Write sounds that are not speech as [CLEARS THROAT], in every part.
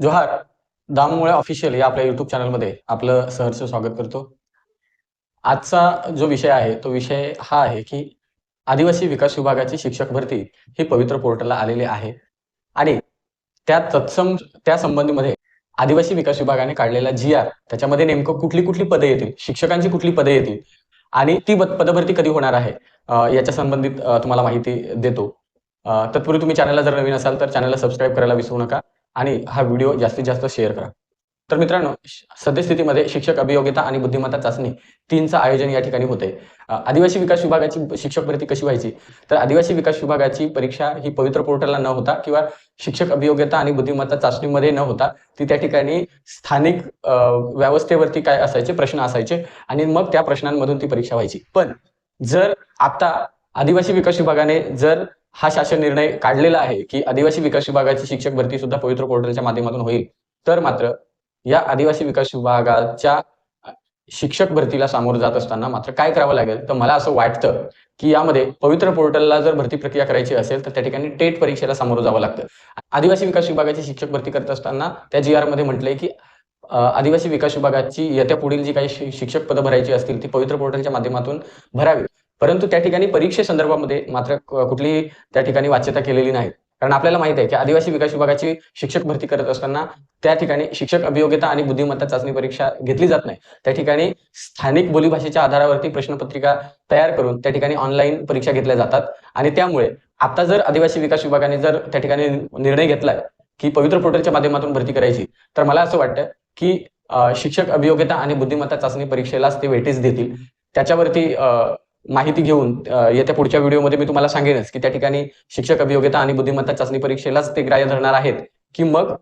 जोहार दाममुळे ऑफिशियल या आपल्या युट्यूब चॅनलमध्ये आपलं सहर्ष स्वागत करतो. आजचा जो विषय आहे तो विषय हा आहे की आदिवासी विकास विभागाची शिक्षक भरती ही पवित्र पोर्टलला आलेली आहे आणि त्या तत्सम त्या संबंधीमध्ये आदिवासी विकास विभागाने काढलेला जी आर त्याच्यामध्ये नेमकं कुठली कुठली पदे येतील शिक्षकांची कुठली पदे येतील आणि ती पद- पदभरती कधी होणार आहे याच्या संबंधित तुम्हाला माहिती देतो. तत्पूर्वी तुम्ही चॅनलला जर नवीन असाल तर चॅनलला सबस्क्राईब करायला विसरू नका. आणि हा व्हिडिओ जास्तीत जास्त शेअर करा. तर मित्रांनो सद्यस्थितीमध्ये शिक्षक अभियोग्यता आणि बुद्धिमत्ता चाचणी तीनचं आयोजन या ठिकाणी होते आदिवासी विकास विभागाची शिक्षक भरती कशी व्हायची? तर आदिवासी विकास विभागाची परीक्षा ही पवित्र पोर्टलला न होता किंवा शिक्षक अभियोग्यता आणि बुद्धिमत्ता चाचणीमध्ये न होता ती त्या ठिकाणी स्थानिक व्यवस्थेवरती काय असायचे? प्रश्न असायचे. आणि मग त्या प्रश्नांमधून ती परीक्षा व्हायची. पण जर आता आदिवासी विकास विभागाने जर हा शासन निर्णय काढलेला आहे की आदिवासी विकास विभागाची शिक्षक भरती सुद्धा पवित्र पोर्टलच्या माध्यमातून होईल. तर मात्र या आदिवासी विकास विभागाच्या शिक्षक भरतीला सामोरं जात असताना मात्र काय करावं लागेल? तर मला असं वाटतं की यामध्ये पवित्र पोर्टलला जर भरती प्रक्रिया करायची असेल तर त्या ठिकाणी टेट परीक्षेला सामोरं जावं लागतं. आदिवासी विकास विभागाची शिक्षक भरती करत असताना त्या जी आरमध्ये म्हटलंय की आदिवासी विकास विभागाची येत्या पुढील जी काही शिक्षक पदं भरायची असतील ती पवित्र पोर्टलच्या माध्यमातून भरावी. परंतु त्या ठिकाणी परीक्षेसंदर्भामध्ये मात्र कुठलीही त्या ठिकाणी वाच्यता केलेली नाही कारण आपल्याला माहीत आहे की आदिवासी विकास विभागाची शिक्षक भरती करत असताना त्या ठिकाणी शिक्षक अभियोग्यता आणि बुद्धिमत्ता चाचणी परीक्षा घेतली जात नाही. त्या ठिकाणी स्थानिक बोलीभाषेच्या आधारावरती प्रश्नपत्रिका तयार करून त्या ठिकाणी ऑनलाईन परीक्षा घेतल्या जातात. आणि त्यामुळे आता जर आदिवासी विकास विभागाने जर त्या ठिकाणी निर्णय घेतलाय की पवित्र पोर्टलच्या माध्यमातून भरती करायची तर मला असं वाटतं की शिक्षक अभियोग्यता आणि बुद्धिमत्ता चाचणी परीक्षेलाच ते वेटेज देतील. त्याच्यावरती अ, माहिती घेऊन येत्या पुढच्या व्हिडिओमध्ये मी तुम्हाला सांगेनच की त्या ठिकाणी शिक्षक अभियोग्यता आणि बुद्धिमत्ता चाचणी परीक्षेलाच ते ग्राह्य धरणार आहेत. की मग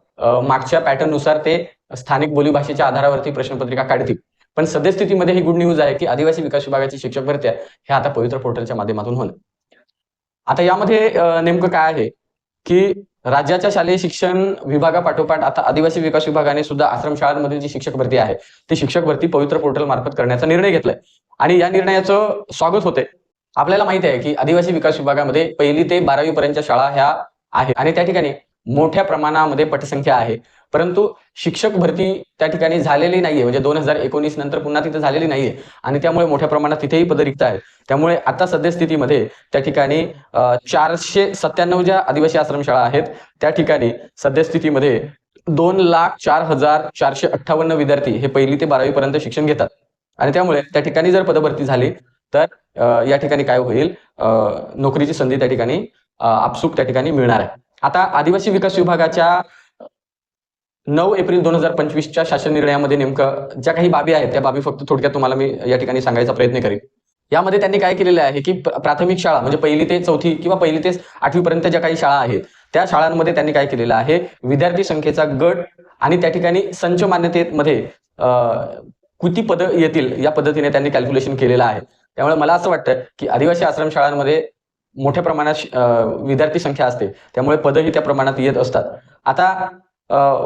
मागच्या पॅटर्ननुसार ते स्थानिक बोलीभाषेच्या आधारावरती प्रश्नपत्रिका काढतील. पण सद्यस्थितीमध्ये ही गुड न्यूज आहे की आदिवासी विकास विभागाची शिक्षक भरत्या ह्या आता पवित्र पोर्टलच्या माध्यमातून होणं. आता यामध्ये नेमकं काय आहे? की राज्याच्या शालेय शिक्षण विभागापाठोपाठ आता आदिवासी विकास विभागाने सुद्धा आश्रमशाळांमधील जी शिक्षक भरती आहे ती शिक्षक भरती पवित्र पोर्टल मार्फत करण्याचा निर्णय घेतलाय. आणि या निर्णयाचं स्वागत होते आपल्याला माहिती आहे की आदिवासी विकास विभागामध्ये पहिली ते बारावी पर्यंतच्या शाळा ह्या आहे आणि त्या ठिकाणी मोठ्या प्रमाणामध्ये पटसंख्या आहे. परंतु शिक्षक भरती त्या ठिकाणी झालेली नाहीये. म्हणजे दोन हजार एकोणीस नंतर पुन्हा तिथे झालेली नाहीये. आणि त्यामुळे मोठ्या प्रमाणात तिथेही पद रिक्त आहेत. त्यामुळे आता सद्यस्थितीमध्ये त्या ठिकाणी चारशे सत्त्याण्णव ज्या आदिवासी आश्रमशाळा आहेत त्या ठिकाणी सद्यस्थितीमध्ये दोन लाख चार हजार चारशे अठ्ठावन्न विद्यार्थी हे पहिली ते बारावी पर्यंत शिक्षण घेतात. आणि त्यामुळे त्या ठिकाणी जर पदभरती झाली तर या ठिकाणी काय होईल? नोकरीची संधी त्या ठिकाणी आपसूक त्या ठिकाणी मिळणार आहे. आता आदिवासी विकास विभागाच्या नऊ एप्रिल दोन हजार पंचवीसच्या शासन निर्णयामध्ये नेमकं ज्या काही बाबी आहेत त्या बाबी फक्त थोडक्यात तुम्हाला मी या ठिकाणी सांगायचा प्रयत्न करेन. यामध्ये त्यांनी काय केलेलं आहे की प्राथमिक शाळा म्हणजे पहिली ते चौथी किंवा पहिली ते आठवीपर्यंत ज्या काही शाळा आहेत त्या शाळांमध्ये त्यांनी काय केलेलं आहे विद्यार्थी संख्येचा गट आणि त्या ठिकाणी संच मान्यतेमध्ये किती पद येतील या पद्धतीने त्यांनी कॅल्क्युलेशन केलेलं आहे. त्यामुळे मला असं वाटतं की आदिवासी आश्रमशाळांमध्ये मोठ्या प्रमाणात विद्यार्थी संख्या असते. त्यामुळे पदही त्या प्रमाणात येत असतात. आता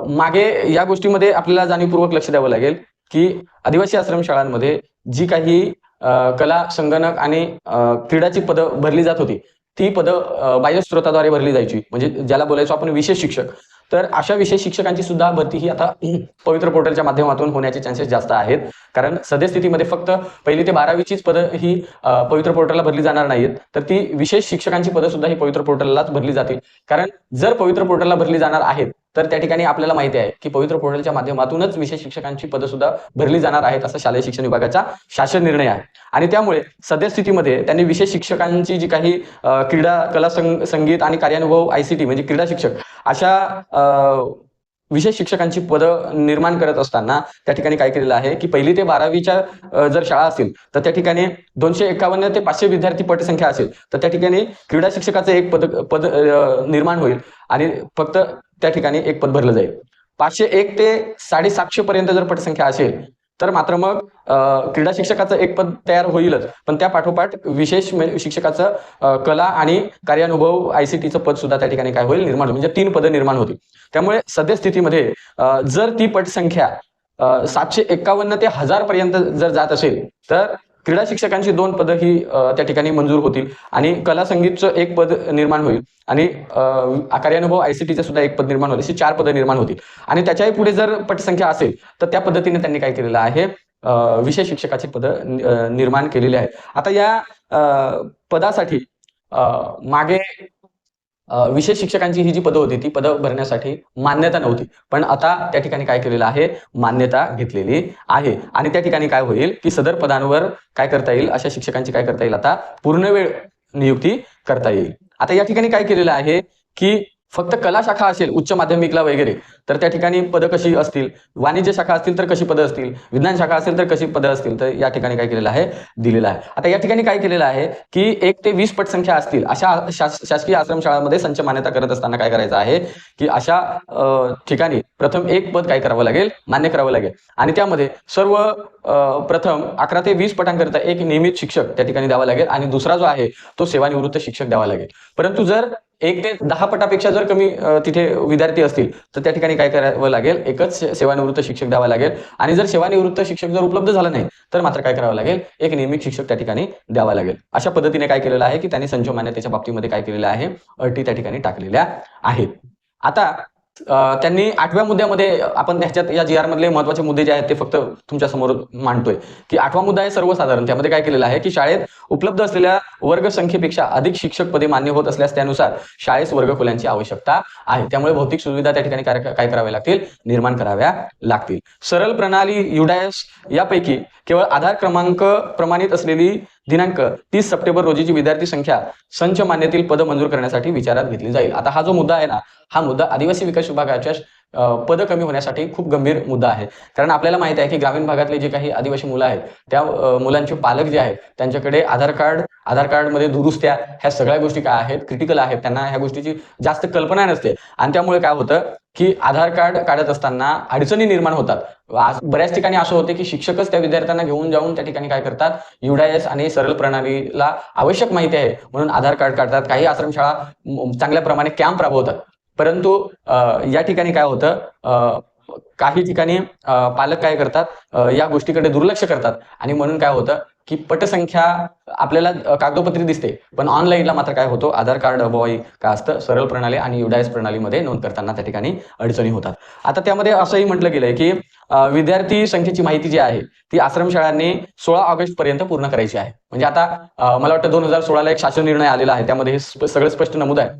मागे या गोष्टीमध्ये आपल्याला जाणीवपूर्वक लक्ष द्यावं लागेल की आदिवासी आश्रमशाळांमध्ये जी काही कला संगणक आणि क्रीडाची पदं भरली जात होती ती पदं बाह्य स्रोताद्वारे भरली जायची. म्हणजे ज्याला बोलायचो आपण विशेष शिक्षक. तर अशा विषय शिक्षकांची सुद्धा भरती ही आता [CLEARS THROAT] पवित्र पोर्टलच्या माध्यमातून होण्याचे चान्सेस जास्त आहेत. कारण सद्यस्थितीमध्ये फक्त पहिली ते बारावीचीच पदं ही पवित्र पोर्टलला भरली जाणार नाहीत. तर ती विशेष शिक्षकांची पदं सुद्धा ही पवित्र पोर्टललाच भरली जातील. कारण जर पवित्र पोर्टलला भरली जाणार आहेत तर त्या ठिकाणी आपल्याला माहिती आहे की पवित्र पोर्टलच्या माध्यमातूनच विशेष शिक्षकांची पदं सुद्धा भरली जाणार आहेत असा शालेय शिक्षण विभागाचा शासन निर्णय आहे. आणि त्यामुळे सद्यस्थितीमध्ये त्यांनी विशेष शिक्षकांची जी काही क्रीडा कला संग- संगीत आणि कार्यानुभव आयसीटी म्हणजे क्रीडा शिक्षक अशा विशेष शिक्षकांची पदं निर्माण करत असताना त्या ठिकाणी काय केलेलं आहे की पहिली ते बारावीच्या जर शाळा असतील तर त्या ठिकाणी दोनशे एकावन्न ते पाचशे विद्यार्थी पटसंख्या असेल तर त्या ठिकाणी क्रीडा शिक्षकाचं एक पद पद निर्माण होईल. आणि फक्त त्या ठिकाणी एक पद भरलं जाईल. पाचशे एक ते साडेसातशे पर्यंत जर पटसंख्या असेल तर मात्र मग क्रीडा शिक्षकाचं एक पद तयार होईलच. पण त्या पाठोपाठ विशेष शिक्षकाचं कला आणि कार्यानुभव आयसीटीचं पद सुद्धा त्या ठिकाणी काय होईल निर्माण होईल. म्हणजे तीन पदं निर्माण होतील. त्यामुळे सद्यस्थितीमध्ये जर ती पटसंख्या सातशे एक्कावन्न ते हजार पर्यंत जर जात असेल तर क्रीडा शिक्षकांची दोन पदं ही त्या ठिकाणी मंजूर होतील आणि कला संगीतचं एक पद निर्माण होईल आणि कार्यानुभव आय सी टीचं सुद्धा एक पद निर्माण होईल अशी चार पदं निर्माण होतील. आणि त्याच्याही पुढे जर पटसंख्या असेल तर त्या पद्धतीने त्यांनी काय केलेलं आहे विषय शिक्षकाची पदं निर्माण केलेली आहेत. आता या पदासाठी मागे विशेष शिक्षकांची ही जी पदं होती ती पदं भरण्यासाठी मान्यता नव्हती. पण आता त्या ठिकाणी काय केलेलं आहे? मान्यता घेतलेली आहे. आणि त्या ठिकाणी काय होईल की सदर पदांवर काय करता येईल? अशा शिक्षकांची काय करता येईल? आता पूर्ण वेळ नियुक्ती करता येईल. आता या ठिकाणी काय केलेलं आहे की फक्त कला शाखा असेल उच्च माध्यमिकला वगैरे तर त्या ठिकाणी पदं कशी असतील? वाणिज्य शाखा असतील तर कशी पदं असतील? विज्ञान शाखा असेल तर कशी पदं असतील? तर या ठिकाणी काय केलेलं आहे? दिलेलं आहे. आता या ठिकाणी काय केलेलं आहे की एक ते वीस पट संख्या असतील अशा शासकीय आश्रमशाळांमध्ये संच मान्यता करत असताना काय करायचं आहे? की अशा ठिकाणी प्रथम एक पद काय करावं लागेल? मान्य करावं लागेल. आणि त्यामध्ये सर्व प्रथम अकरा ते वीस पटांकरिता एक नियमित शिक्षक त्या ठिकाणी द्यावा लागेल आणि दुसरा जो आहे तो सेवानिवृत्त शिक्षक द्यावा लागेल. परंतु जर एक ते दहा पटापेक्षा जर कमी तिथे विद्यार्थी असतील तर त्या ठिकाणी काय करावं लागेल? एकच सेवानिवृत्त शिक्षक द्यावा लागेल. आणि जर सेवानिवृत्त शिक्षक जर उपलब्ध झाला नाही तर मात्र काय करावं लागेल? एक नियमित शिक्षक त्या ठिकाणी द्यावा लागेल. अशा पद्धतीने काय केलेलं आहे की त्यांनी संच मान्यतेच्या बाबतीमध्ये काय केलेलं आहे? अटी त्या ठिकाणी टाकलेल्या आहेत. आता त्यांनी आठव्या मुद्द्यामध्ये आपण ह्याच्यात या जी आर मधले महत्त्वाचे मुद्दे जे आहेत ते फक्त तुमच्यासमोर मांडतोय. की आठवा मुद्दा आहे सर्वसाधारण. त्यामध्ये काय केलेलं आहे की शाळेत उपलब्ध असलेल्या वर्ग संख्येपेक्षा अधिक शिक्षक पदे मान्य होत असल्यास त्यानुसार शाळेस वर्गखोल्यांची आवश्यकता आहे. त्यामुळे भौतिक सुविधा त्या ठिकाणी काय काय कराव्या लागतील? निर्माण कराव्या लागतील. सरळ प्रणाली युडायस यापैकी केवळ आधार क्रमांक प्रमाणित असलेली दिनांक तीस सप्टेंबर रोजीची विद्यार्थी संख्या संच मान्यतील पद मंजूर करण्यासाठी विचारात घेतली जाईल. आता हा जो मुद्दा आहे ना हा मुद्दा आदिवासी विकास विभागाच्या पद कमी होण्यासाठी खूप गंभीर मुद्दा आहे. कारण आपल्याला माहिती आहे की ग्रामीण भागातले जे काही आदिवासी मुलं आहेत त्या मुलांचे पालक जे आहेत त्यांच्याकडे आधार कार्ड आधार कार्डमध्ये दुरुस्त्या ह्या सगळ्या गोष्टी काय आहेत क्रिटिकल आहेत त्यांना ह्या गोष्टीची जास्त कल्पना नसते. आणि त्यामुळे काय होतं की आधार कार्ड काढत असताना अडचणी निर्माण होतात. बऱ्याच ठिकाणी असं होते की शिक्षकच त्या विद्यार्थ्यांना घेऊन जाऊन त्या ठिकाणी काय करतात? युडायस आणि सरळ प्रणालीला आवश्यक माहिती आहे. म्हणून आधार कार्ड काढतात. काही आश्रमशाळा चांगल्या प्रमाणे कॅम्प राबवतात. परंतु अ, या ठिकाणी काय होतं अ, काही ठिकाणी पालक काय करतात या गोष्टीकडे दुर्लक्ष करतात. आणि म्हणून काय होतं की पटसंख्या आपल्याला कागदोपत्री दिसते. पण ऑनलाईनला मात्र काय होतो आधार कार्ड अभावी काय असतं सरळ प्रणाली आणि युडायस प्रणालीमध्ये नोंद करताना त्या ठिकाणी अडचणी होतात. आता त्यामध्ये असंही म्हटलं गेलंय की विद्यार्थी संख्येची माहिती जी आहे ती आश्रमशाळांनी सोळा ऑगस्ट पर्यंत पूर्ण करायची आहे. म्हणजे आता मला वाटतं दोन हजार सोळाला एक शासन निर्णय आलेला आहे. त्यामध्ये हे सगळं स्पष्ट नमूद आहे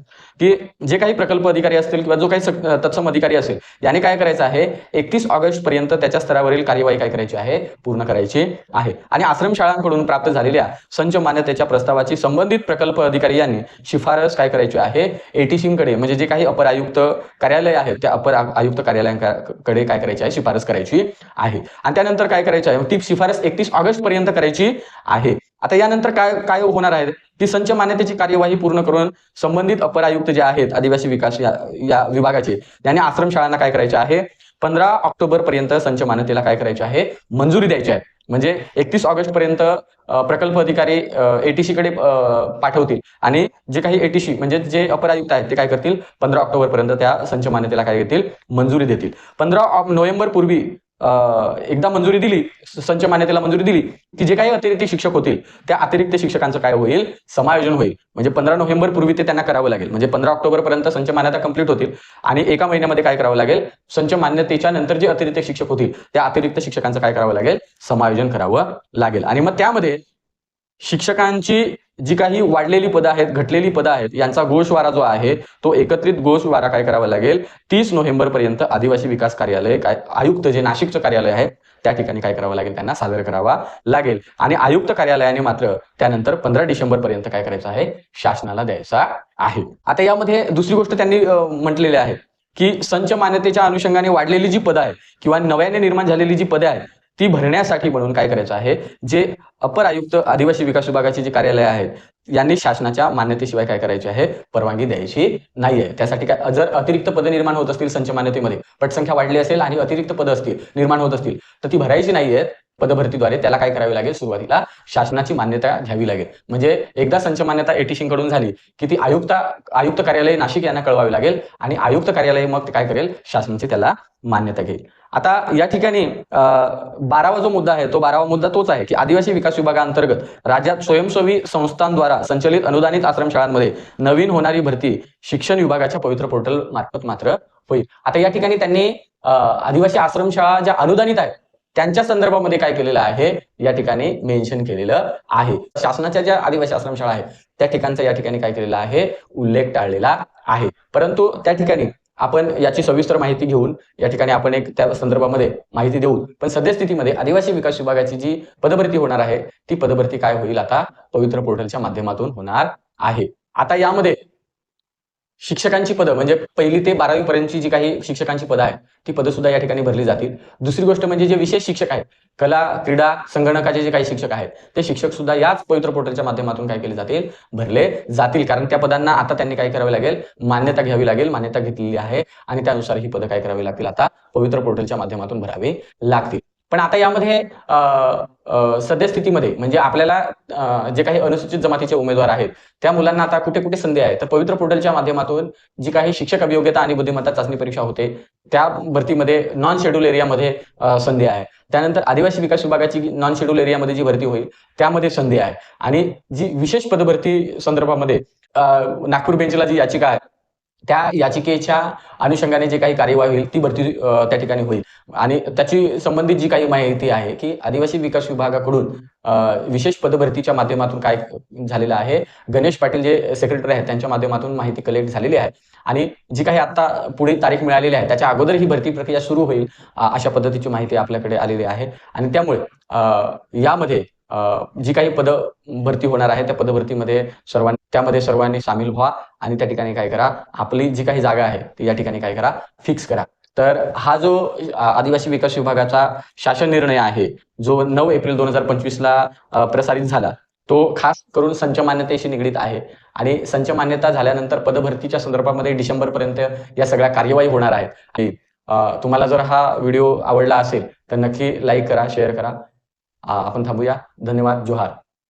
की जे काही प्रकल्प अधिकारी असतील किंवा जो काही तत्सम अधिकारी असेल याने काय करायचं आहे? एकतीस ऑगस्ट पर्यंत त्याच्या स्तरावरील कार्यवाही काय करायची आहे? पूर्ण करायची आहे. आणि आश्रमशाळांकडून प्राप्त झालेल्या संच मान्यतेच्या प्रस्तावाची संबंधित प्रकल्प अधिकारी यांनी शिफारस काय करायची आहे? एटीसीकडे म्हणजे जे काही अपर आयुक्त कार्यालय आहेत त्या अपर आयुक्त कार्यालयांकडे काय करायची आहे? शिफारस करायची आहे. आणि त्यानंतर काय करायचं आहे? ती शिफारस एकतीस ऑगस्ट पर्यंत करायची आहे. आता यानंतर काय काय होणार आहे? ती संच मान्यतेची कार्यवाही पूर्ण करून संबंधित अपर आयुक्त जे आहेत आदिवासी विकास या या विभागाचे आश्रम आश्रमशाळांना काय करायचे आहे? पंधरा ऑक्टोबर पर्यंत संच मान्यतेला काय करायचे आहे? मंजुरी द्यायची आहे. म्हणजे एकतीस ऑगस्ट पर्यंत प्रकल्प अधिकारी एटीसी कडे पाठवतील. आणि जे काही एटीसी म्हणजे जे अपर आयुक्त आहेत ते काय करतील? पंधरा ऑक्टोबर पर्यंत त्या संच मान्यतेला काय घेतील मंजुरी देतील. पंधरा नोव्हेंबर पूर्वी एकदा मंजुरी दिली संच मान्यतेला मंजुरी दिली की जे काही अतिरिक्त शिक्षक होतील त्या अतिरिक्त शिक्षकांचं काय होईल? समायोजन होईल. म्हणजे पंधरा नोव्हेंबर पूर्वी ते त्यांना करावं लागेल. म्हणजे पंधरा ऑक्टोबर पर्यंत संच मान्यता कंप्लीट होतील आणि एका महिन्यामध्ये काय करावं लागेल? संच मान्यतेच्या नंतर जे अतिरिक्त शिक्षक होतील त्या अतिरिक्त शिक्षकांचं काय करावं लागेल? समायोजन करावं लागेल. आणि मग त्यामध्ये शिक्षकांची जी काही वाढलेली पदं आहेत घटलेली पदं आहेत यांचा घोषवारा जो आहे तो एकत्रित घोषवारा काय करावा लागेल? तीस नोव्हेंबर पर्यंत आदिवासी विकास कार्यालय काय आयुक्त जे नाशिकचं कार्यालय आहे त्या ठिकाणी काय करावं लागेल? त्यांना सादर करावा लागेल. आणि आयुक्त कार्यालयाने मात्र त्यानंतर पंधरा डिसेंबर पर्यंत काय करायचं आहे? शासनाला द्यायचा आहे. आता यामध्ये दुसरी गोष्ट त्यांनी म्हटलेली आहे की संच मान्यतेच्या अनुषंगाने वाढलेली जी पदं आहेत किंवा नव्याने निर्माण झालेली जी पदे आहेत ती भरण्यासाठी म्हणून काय करायचं आहे? जे अपर आयुक्त आदिवासी विकास विभागाचे जे कार्यालय आहेत यांनी शासनाच्या मान्यतेशिवाय काय करायचे आहे? परवानगी द्यायची नाहीये. त्यासाठी काय जर अतिरिक्त पद निर्माण होत असतील संच मान्यतेमध्ये पटसंख्या वाढली असेल आणि अतिरिक्त पदं असतील निर्माण होत असतील तर ती भरायची नाहीयेत पदभरतीद्वारे त्याला काय करावे लागेल? सुरुवातीला शासनाची मान्यता घ्यावी लागेल. म्हणजे एकदा संच मान्यता एटीसी कडून झाली की ती आयुक्त आयुक्त कार्यालय नाशिक यांना कळवावी लागेल आणि आयुक्त कार्यालय मग ते काय करेल? शासनाची त्याला मान्यता घेईल. आता या ठिकाणी बारावा जो मुद्दा आहे तो बारावा मुद्दा तोच आहे की आदिवासी विकास विभागाअंतर्गत राज्यात स्वयंसेवी संस्थांद्वारा संचलित अनुदानित आश्रमशाळांमध्ये नवीन होणारी भरती शिक्षण विभागाच्या पवित्र पोर्टल मार्फत मात्र होईल. आता या ठिकाणी त्यांनी आदिवासी आश्रमशाळा ज्या अनुदानित आहेत त्यांच्या संदर्भामध्ये काय केलेलं आहे या ठिकाणी मेन्शन केलेलं आहे. शासनाच्या ज्या आदिवासी आश्रमशाळा आहेत त्या ठिकाणचा या ठिकाणी काय केलेलं आहे उल्लेख टाळलेला आहे. परंतु त्या ठिकाणी आपण याची सविस्तर माहिती घेऊन या ठिकाणी आपण एक त्या संदर्भामध्ये माहिती देऊ पण सद्यस्थितीमध्ये आदिवासी विकास विभागाची जी पदभरती होणार आहे ती पदभरती काय होईल आता पवित्र पोर्टलच्या माध्यमातून होणार आहे. आता यामध्ये शिक्षकांची पदं म्हणजे पहिली ते बारावी पर्यंतची जी काही शिक्षकांची पदं आहेत ती पदं सुद्धा या ठिकाणी भरली जातील. दुसरी गोष्ट म्हणजे जे विशेष शिक्षक आहेत कला क्रीडा संगणकाचे जे काही शिक्षक आहेत ते शिक्षक सुद्धा याच पवित्र पोर्टलच्या माध्यमातून काय केले जातील? भरले जातील. कारण त्या पदांना आता त्यांनी काय करावे लागेल? मान्यता घ्यावी लागेल. मान्यता घेतलेली आहे आणि त्यानुसार ही पदं काय करावी लागतील? आता पवित्र पोर्टलच्या माध्यमातून भरावी लागतील. पण आता यामध्ये सद्यस्थितीमध्ये म्हणजे आपल्याला जे काही अनुसूचित जमातीचे उमेदवार आहेत त्या मुलांना आता कुठे कुठे संधी आहे? तर पवित्र पोर्टलच्या माध्यमातून जी काही शिक्षक अभियोग्यता आणि बुद्धिमत्ता चाचणी परीक्षा होते त्या भरतीमध्ये नॉन शेड्यूल एरियामध्ये संधी आहे. त्यानंतर आदिवासी विकास विभागाची नॉन शेड्यूल एरियामध्ये जी भरती होईल त्यामध्ये संधी आहे. आणि जी विशेष पदभरती संदर्भामध्ये नागपूर बेंचला जी याचिका आहे त्या याचिकेच्या अनुषंगाने जे काही कार्यवाही होईल ती भरती त्या ठिकाणी होईल. आणि त्याची संबंधित जी काही माहिती आहे की आदिवासी विकास विभागाकडून विशेष पदभरतीच्या माध्यमातून काय झालेलं आहे गणेश पाटील जे सेक्रेटरी आहेत त्यांच्या माध्यमातून माहिती कलेक्ट झालेली आहे. आणि जी काही आता पुढे तारीख मिळालेली आहे त्याच्या अगोदर ही भरती प्रक्रिया सुरू होईल अशा पद्धतीची माहिती आपल्याकडे आलेली आहे. आणि त्यामुळे यामध्ये जी काही पद भरती होणार आहे त्या पदभरतीमध्ये सर्वांनी त्यामध्ये सर्वांनी सामील व्हा आणि त्या ठिकाणी काय करा आपली जी काही जागा आहे ती या ठिकाणी काय करा फिक्स करा. तर हा जो आदिवासी विकास विभागाचा शासन निर्णय आहे जो नऊ एप्रिल दोन हजार पंचवीसला प्रसारित झाला तो खास करून संच मान्यतेशी निगडीत आहे. आणि संच मान्यता झाल्यानंतर पदभरतीच्या संदर्भामध्ये डिसेंबर पर्यंत या सगळ्या कार्यवाही होणार आहेत. आणि तुम्हाला जर हा व्हिडिओ आवडला असेल तर नक्की लाईक करा शेअर करा. आपण थांबूया. धन्यवाद जोहार.